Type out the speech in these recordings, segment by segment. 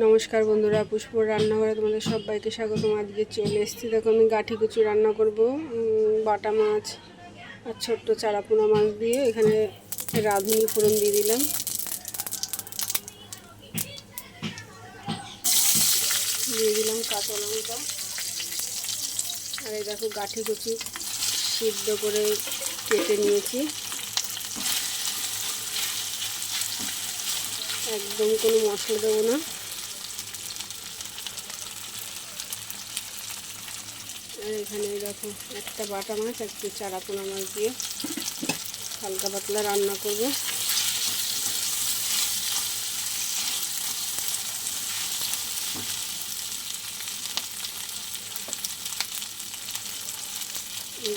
নমস্কার বন্ধুরা, পুষ্পর রান্নাঘরে তোমাদের সবাইকে স্বাগতম। আজকে চলে এসেছি, দেখো আমি গাঠি কুচু রান্না করব। বাটা মাছ আর ছোট্ট চারাপোনা মাছ দিয়ে এখানে রাঁধুনি ফোড়ন দিয়ে দিলাম। দিয়ে দিলাম কাঁচা লঙ্কা। আর এই দেখো গাঠি কুচি সিদ্ধ করে কেটে নিয়েছি। একদম কোনো মশলা দেবো না। এখানে দেখো, একটা বাটা মাছ, একটু চারাপোনা মাছ দিয়ে হালকা পাতলা রান্না করব।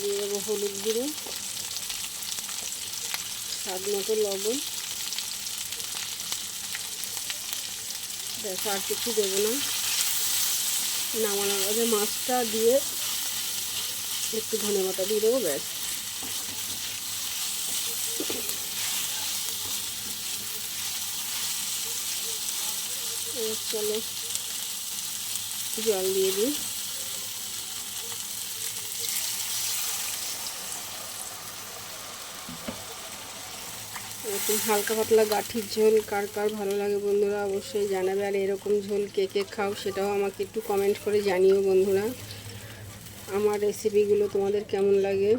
দিয়ে দেবো হলুদ গুঁড়ো, স্বাদ মতো লবণ। দেখো আর কিছু দেবো না। নামানোর আগে মাছটা দিয়ে একটু ধনে পাতা দিয়ে দেবো, ব্যাস। চলো জল দিয়ে দিই। এরকম হালকা পাতলা গাঠির ঝোল কার কার ভালো লাগে বন্ধুরা অবশ্যই জানাবে, আর এরকম ঝোল কে কে খাও সেটাও আমাকে একটু কমেন্ট করে জানিও বন্ধুরা। আমার রেসিপিগুলো তোমাদের কেমন লাগে,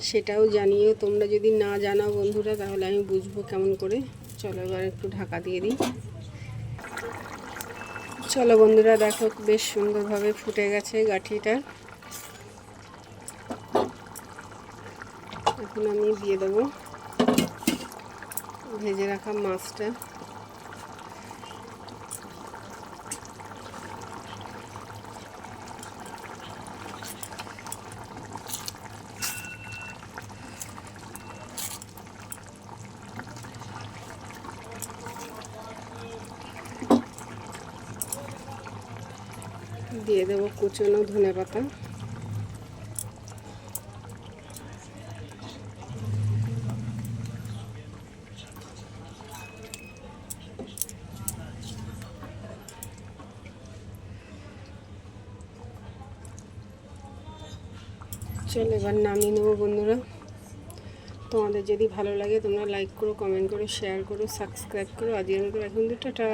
সেটাও জানিও। তোমরা যদি না জানাও বন্ধুরা, তাহলে আমি বুঝব কেমন করে। চলো এবার একটু ঢাকা দিয়ে দিই। চলো বন্ধুরা, দেখো বেশ সুন্দরভাবে ফুটে গেছে গাঠিটা। এখন আমি দিয়ে দেবো। ভেজে রাখা মাছটা। দিয়ে দেবো কুচনো ধনে পাতা। চলো এবার নামিয়ে নেব বন্ধুরা। তোমাদের যদি ভালো লাগে তোমরা লাইক করো কমেন্ট করো শেয়ার করো সাবস্ক্রাইব করো। আজকের মতো এখন টাটা।